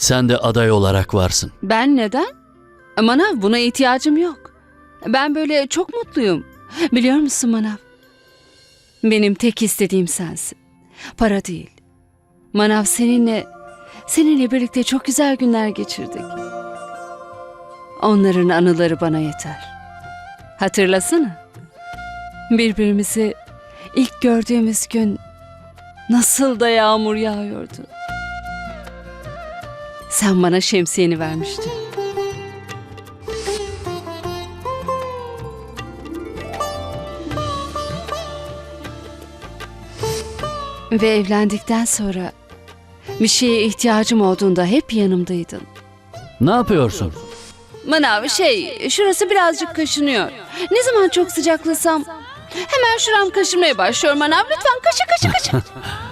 Sen de aday olarak varsın. Ben neden? Manav buna ihtiyacım yok. Ben böyle çok mutluyum. Biliyor musun Manav? Benim tek istediğim sensin. Para değil. Manav seninle, seninle birlikte çok güzel günler geçirdik. Onların anıları bana yeter. Hatırlasana. Birbirimizi ilk gördüğümüz gün nasıl da yağmur yağıyordu. Sen bana şemsiyeni vermiştin. Ve evlendikten sonra bir şeye ihtiyacım olduğunda hep yanımdaydın. Ne yapıyorsun? Manav şey, şurası birazcık kaşınıyor. Ne zaman çok sıcaklasam hemen şuram kaşınmaya başlıyor Manav. Lütfen kaşı kaşı kaşı.